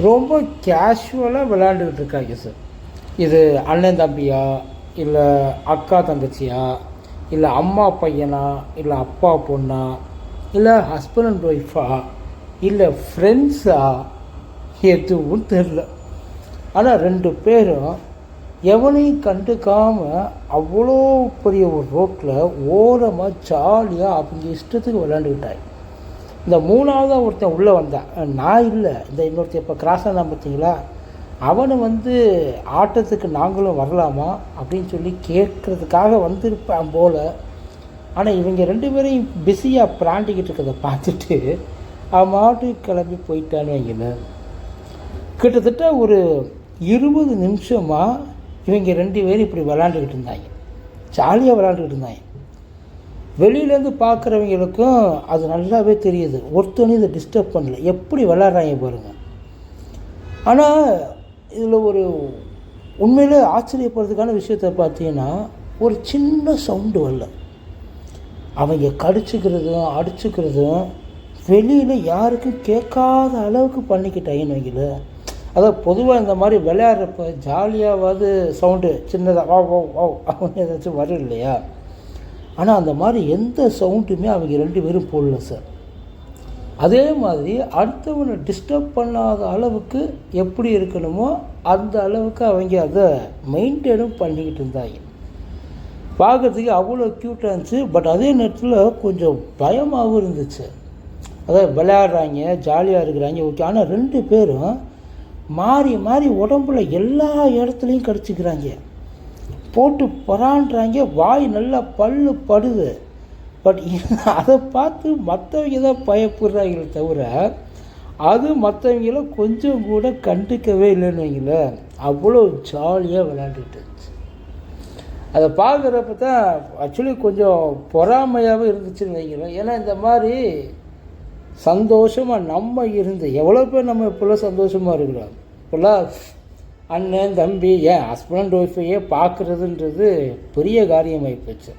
ரொம்ப கேஷுவலாக விளையாண்டுக்கிட்டு இருக்காங்க சார் இது அண்ணன் தம்பியா இல்லை அக்கா தங்கச்சியா இல்லை அம்மா பையனா இல்லை அப்பா பொண்ணா இல்லை ஹஸ்பண்ட் அண்ட் ஒய்ஃபா இல்லை ஃப்ரெண்ட்ஸா எதுவும் தெரில ஆனால் ரெண்டு பேரும் எவனையும் கண்டுக்காமல் அவ்வளோ பெரிய ஒரு ரோட்டில் ஓரமாக ஜாலியாக அவங்க இஷ்டத்துக்கு விளையாண்டுக்கிட்டாங்க இந்த மூணாவதாக ஒருத்தன் உள்ளே வந்தான் நான் இல்லை. இந்த இன்னொருத்தன் இப்போ கிராஸ் ஆனான் பார்த்தீங்களா அவனை வந்து ஆட்டத்துக்கு நாங்களும் வரலாமா? அப்படின்னு சொல்லி கேட்குறதுக்காக வந்திருப்பான் போல். ஆனால் இவங்க ரெண்டு பேரையும் பிஸியாக பிராண்டிக்கிட்டு இருக்கிறத பார்த்துட்டு அவன் மாட்டுக்கு கிளம்பி போயிட்டான்னு வைங்களேன் கிட்டத்தட்ட ஒரு இருபது நிமிஷமாக இவங்க ரெண்டு பேரும் இப்படி விளாண்டுக்கிட்டு இருந்தாங்க. ஜாலியாக விளாண்டுக்கிட்டு இருந்தாங்க. வெளியிலேருந்து பார்க்குறவங்களுக்கும் அது நல்லாவே தெரியுது. ஒருத்தனையும் இதை டிஸ்டர்ப் பண்ணல. எப்படி விளாட்றாங்க பாருங்கள் ஆனால் இதில் ஒரு உண்மையிலே ஆச்சரியப்படுறதுக்கான விஷயத்தை பார்த்தீங்கன்னா ஒரு சின்ன சவுண்டு வரல. அவங்க கடிச்சுக்கிறதும் அடிச்சுக்கிறதும் வெளியில் யாருக்கும் கேட்காத அளவுக்கு பண்ணிக்கிட்டாங்கன்னு வைங்கள. அதாவது பொதுவாக இந்த மாதிரி விளையாடுறப்ப ஜாலியாவது சவுண்டு சின்னதாக வா ஓ ஓ அப்படின்னு ஏதாச்சும் வரும் இல்லையா? ஆனால் அந்த மாதிரி எந்த சவுண்டுமே அவங்க ரெண்டு பேரும் போடல சார். அதே மாதிரி அடுத்தவனை டிஸ்டர்ப் பண்ணாத அளவுக்கு எப்படி இருக்கணுமோ அந்த அளவுக்கு அவங்க அதை மெயின்டைனும் பண்ணிக்கிட்டு இருந்தாங்க. பார்க்குறதுக்கு அவ்வளோ க்யூட்டாக இருந்துச்சு. பட் அதே நேரத்தில் கொஞ்சம் பயமாகவும் இருந்துச்சு. அதாவது விளையாடுறாங்க ஜாலியாக இருக்கிறாங்க ஓகே ஆனால் ரெண்டு பேரும் மாறி மாறி உடம்புல எல்லா இடத்துலையும் கிடச்சிக்கிறாங்க. போட்டு பொறான்றாங்க வாய் நல்லா பல்லு படுது. பட் அதை பார்த்து மற்றவங்க தான் பயப்படுறாங்களே தவிர அது மற்றவங்கள கொஞ்சம் கூட கண்டுக்கவே இல்லைன்னு வைங்களேன். அவ்வளோ ஜாலியாக விளையாண்டுட்டு இருந்துச்சு. அதை பார்க்குறப்ப தான் ஆக்சுவலி கொஞ்சம் பொறாமையாகவும் இருந்துச்சுன்னு வைங்களேன். ஏன்னா இந்த மாதிரி சந்தோஷமாக நம்ம இருந்து எவ்வளோ பேர் நம்ம இப்போல்லாம் சந்தோஷமாக இருக்கிறோம்? இப்போல்லாம் அண்ணன் தம்பி ஏன் ஹஸ்பண்ட் ஒய்ஃபையே பார்க்குறதுன்றது பெரிய காரியமாகி போச்சு.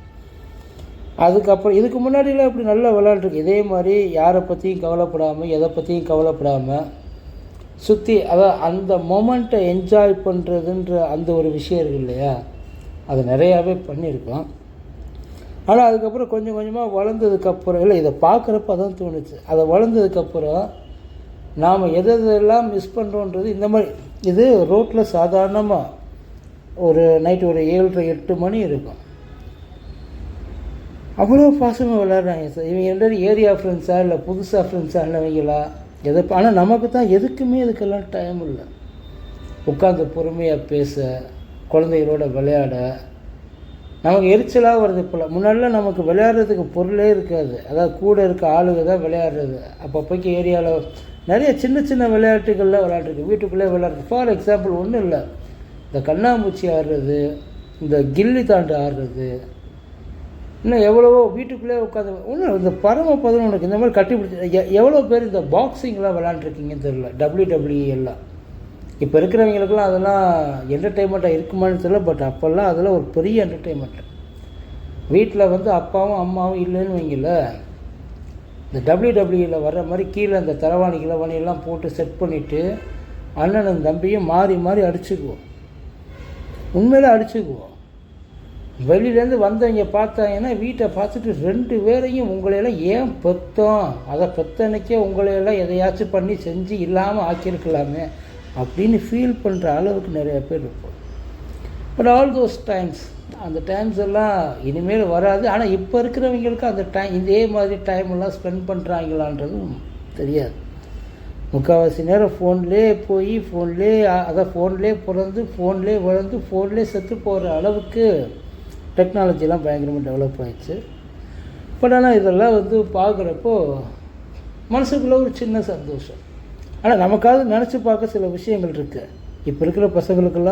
அதுக்கப்புறம் இதுக்கு முன்னாடிலாம் இப்படி நல்லா விளாண்டுருக்கு இதே மாதிரி யாரை பற்றியும் கவலைப்படாமல் எதை பற்றியும் கவலைப்படாமல் சுற்றி அதான் அந்த மொமெண்ட்டை என்ஜாய் பண்ணுறதுன்ற அந்த ஒரு விஷயம் இருக்கு இல்லையா? அது நிறையாவே பண்ணியிருக்கோம். ஆனால் அதுக்கப்புறம் கொஞ்சம் கொஞ்சமாக வளர்ந்ததுக்கப்புறம் இல்லை இதை பார்க்குறப்ப தான் தோணுச்சு. அதை வளர்ந்ததுக்கப்புறம் நாம் எது எதெல்லாம் மிஸ் பண்ணுறோன்றது இந்த மாதிரி இது ரோட்டில் சாதாரணமாக ஒரு நைட்டு ஒரு ஏழரை எட்டு மணி இருக்கும். அவ்வளோ பாசமாக விளையாடுறாங்க சார். இவங்க ரெண்டு ஏரியா ஃப்ரெண்ட்ஸா இல்லை புதுசாக ஃப்ரெண்ட்ஸாக இல்லைவங்களா எதை ஆனால் நமக்கு தான் எதுக்குமே இதுக்கெல்லாம் டைம் இல்லை. உட்காந்து பொறுமையாக பேச குழந்தைகளோட விளையாட. நமக்கு எரிச்சலாக வருது இப்போலாம் முன்னாடிலாம் நமக்கு விளையாடுறதுக்கு பொருளே இருக்காது. அதாவது கூட இருக்க ஆளுங்க தான் விளையாடுறது. அப்பப்போக்கு ஏரியாவில் நிறைய சின்ன சின்ன விளையாட்டுகள்லாம் விளையாட்டுருக்கு. வீட்டுக்குள்ளே விளையாடுறது. ஃபார் எக்ஸாம்பிள் ஒன்றும் இல்லை. இந்த கண்ணாமூச்சி ஆடுறது இந்த கில்லி தாண்டு ஆடுறது இன்னும் எவ்வளவோ வீட்டுக்குள்ளே உட்காந்து ஒன்றும் இந்த பரம பதினொன்றுக்கு இந்த மாதிரி கட்டி பிடிச்சி எவ்வளோ பேர் இந்த பாக்ஸிங்லாம் விளாண்டுருக்கீங்கன்னு தெரியல. டபிள்யூ டபிள்யூ எல்லாம். இப்போ இருக்கிறவங்களுக்குலாம் அதெல்லாம் என்டர்டெயின்மெண்ட்டாக இருக்குமான்னு தெரியல பட் அப்போல்லாம் அதெல்லாம் ஒரு பெரிய என்டர்டெயின்மெண்ட் வீட்டில் வந்து அப்பாவும் அம்மாவும் இல்லைன்னு வைங்கள இந்த டபிள்யூ டபிள்யூவில் வர்ற மாதிரி கீழே அந்த தரவாணி கிளவாணி எல்லாம் போட்டு செட் பண்ணிவிட்டு அண்ணனும் தம்பியும் மாறி மாறி அடிச்சுக்குவோம். உண்மையில் அடிச்சுக்குவோம். வெளியிலேருந்து வந்தவங்க பார்த்தாங்கன்னா வீட்டை பார்த்துட்டு ரெண்டு பேரையும் உங்களையெல்லாம் ஏன் பெத்தோம்? அதை பெத்தனைக்கே உங்களையெல்லாம் எதையாச்சும் பண்ணி செஞ்சு இல்லாமல் ஆக்கியிருக்கலாமே அப்படின்னு ஃபீல் பண்ணுற அளவுக்கு நிறைய பேர் இருப்போம். பட் ஆல் தோஸ் டைம்ஸ் அந்த டைம்ஸ் எல்லாம் இனிமேல் வராது. ஆனால் இப்போ இருக்கிறவங்களுக்கு அந்த டைம் இதே மாதிரி டைம் எல்லாம் ஸ்பெண்ட் பண்ணுறாங்களான்றதும் தெரியாது. முக்கால்வாசி நேரம் ஃபோன்லேயே போய் ஃபோன்லேயே அதை ஃபோன்லேயே பிறந்து ஃபோன்லேயே வளர்ந்து ஃபோன்லேயே செத்து போகிற அளவுக்கு டெக்னாலஜிலாம் பயங்கரமாக டெவலப் ஆயிடுச்சு. பட் ஆனால் இதெல்லாம் வந்து பார்க்குறப்போ மனசுக்குள்ளே ஒரு சின்ன சந்தோஷம். ஆனால் நமக்காவது நினச்சி பார்க்க சில விஷயங்கள் இருக்குது இப்போ இருக்கிற பசங்களுக்கெல்லாம்